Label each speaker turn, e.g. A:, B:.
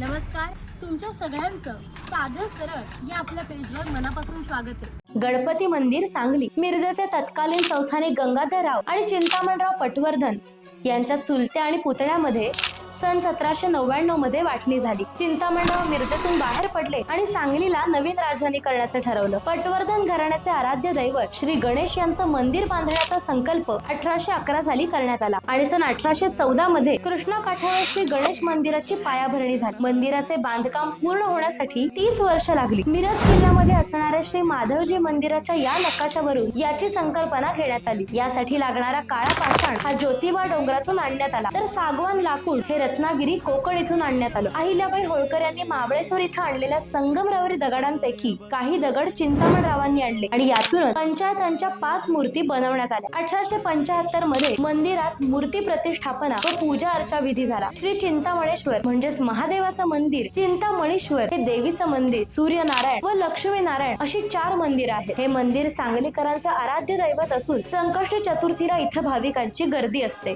A: नमस्कार तुमच्या सगळ्यांचं साधं सरळ या आपल्या पेजवर मनापासून स्वागत आहे.
B: गणपती मंदिर सांगली मिरजेचे तत्कालीन संस्थानिक गंगाधरराव आणि चिंतामणराव पटवर्धन यांच्या चुलत्या आणि पुतळ्यामध्ये सन सतराशे नव्याण्णवमध्ये वाटणी झाली. चिंतामणराव मिरजेतून बाहेर पडले आणि सांगलीला नवीन राजधानी करण्याचं ठरवलं. पटवर्धन घराण्याचे आराध्य दैवत श्री गणेश यांचं मंदिर बांधण्याचा संकल्प अठराशे अकरा साली करण्यात आला. आणि सन अठराशे चौदा मध्ये कृष्णा काठावर श्री गणेश मंदिराची पायाभरणी झाली. मंदिराचे बांधकाम पूर्ण होण्यासाठी तीस वर्ष लागली. मिरज किल्ल्यामध्ये असणाऱ्या श्री माधवजी मंदिराच्या या नकाशावरून याची संकल्पना घेण्यात आली. यासाठी लागणारा काळा पाषाण हा ज्योतिबा डोंगरातून आणण्यात आला. तर सागवान लाकूड हे रत्नागिरी कोकण इथून आणण्यात आलं. अहिल्याबाई होळकर यांनी महाबळेश्वर इथं आणलेल्या संगमरावरी दगडांपैकी काही दगड चिंतामणरावांनी आणले आणि यातूनच पंचायतांच्या पाच मूर्ती बनवण्यात आल्या. अठराशे पंचाहत्तरमध्ये मंदिरात मूर्ती प्रतिष्ठापना व पूजा अर्चा विधी झाला. श्री चिंतामणेश्वर म्हणजेच महादेवाचं मंदिर चिंतामणेश्वर हे देवीचं मंदिर सूर्यनारायण व लक्ष्मी नारायण अशी चार मंदिर आहेत. हे मंदिर सांगलीकरांचं आराध्य दैवत असून संकष्ट चतुर्थीला इथं भाविकांची गर्दी असते.